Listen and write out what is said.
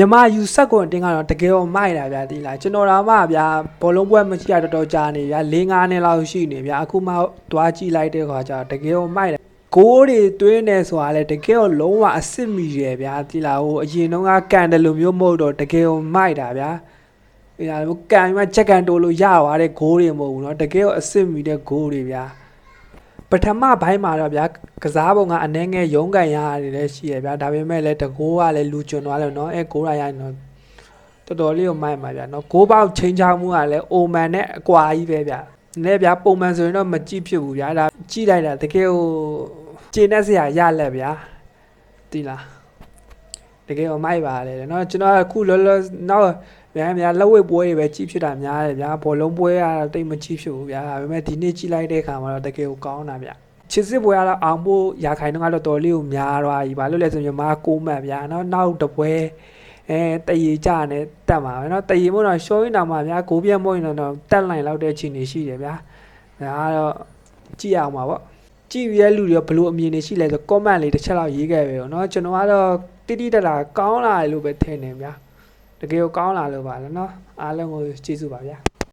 မြန်မာယူဆက်ကွန်တင်းကတော့တကယ်တော့မိုက်တာဗျာဒီလားကျွန်တော်တော့မှဗျာဘောလုံးပွဲမကြည့်ရတော်တော်ကြာနေဗျာ၄၅နှစ်လောက်ရှိနေဗျာအခုမှသွားကြည့်လိုက်တဲ့ခါကျတော့တကယ်တော့မိုက်တယ်ဂိုးတွေသွင်းနေဆိုတာလေတကယ်တော့လုံးဝအစ်စ်မီရယ်ဗျာဒီလားဟိုအရင်တုန်းကကန်တယ်လို့မျိုးမဟုတ်တော့တကယ်တော့မိုက်တာဗျာဒီလားဟိုကန်မှချက်ကန်တိုးလို့ရသွားတဲ့ဂိုးတွေမဟုတ်ဘူးเนาะတကယ်တော့အစ်စ်မီတဲ့ဂိုးတွေဗျာ ပထမဘိုင်းမှာတော့ဗျာကစားပုံကအနှဲငယ်ရုံးကန်ရရတယ်လည်းရှိရဗျာဒါပေမဲ့လည်းတကိုးကလည်းလူကျွန်းသွားလို့เนาะအဲကိုးရရရင်တော့တော်တော်လေးကိုမိုက်ပါဗျာเนาะကိုးပေါက်ချင်းချောင်းမှုကလည်းအိုမန်နဲ့အကွာကြီးပဲဗျာနည်းဗျာပုံမှန်ဆိုရင်တော့မကြည့်ဖြစ်ဘူးဗျာဒါကြည့်လိုက်တာတကယ်ကိုကျင်းတဲ့စရာရလက်ဗျာတီလားတကယ်ကိုမိုက်ပါလေเนาะကျွန်တော်ကအခုလောလောနောက် ဗျာဗျာလက်ဝဲပွဲတွေပဲကြည့်ဖြစ်တာများတယ်ဗျာဘောလုံးပွဲကတော့တိတ်မကြည့်ဖြစ်ဘူးဗျာဒါပေမဲ့ဒီနေ့ကြည့်လိုက်တဲ့အခါမှာတော့တကယ်ကိုကောင်းတာဗျာချစ်စစ်ပွဲကတော့အောင်ဖို့ရာခိုင်နှုန်းကတော့တော်လေးကိုများသွားပြီ။ဘာလို့လဲဆိုရင်မာကိုမှတ်ဗျာနော်နောက်တစ်ပွဲအဲတရေကြနဲ့တက်မှာပဲနော်တရေမို့တော့ရှောင်းရင်တောင်မှဗျာကိုပြတ်မို့ရင်တော့တက်လိုက်လောက်တဲ့ချိန်နေရှိတယ်ဗျာ။ဒါကတော့ကြည့်အောင်ပါဗော။ကြည့်ပြီးတဲ့လူတွေဘယ်လိုအမြင်တွေရှိလဲဆို comment လေးတစ်ချက်လောက်ရေးခဲ့ပဲရောနော်ကျွန်တော်ကတော့တိတိတတ်တာကောင်းလာတယ်လို့ပဲထင်တယ်ဗျာ။ တကယ်ကိုကောင်းလာလို့ပါလေနော်အားလုံးကိုကျေးဇူးပါဗျာ။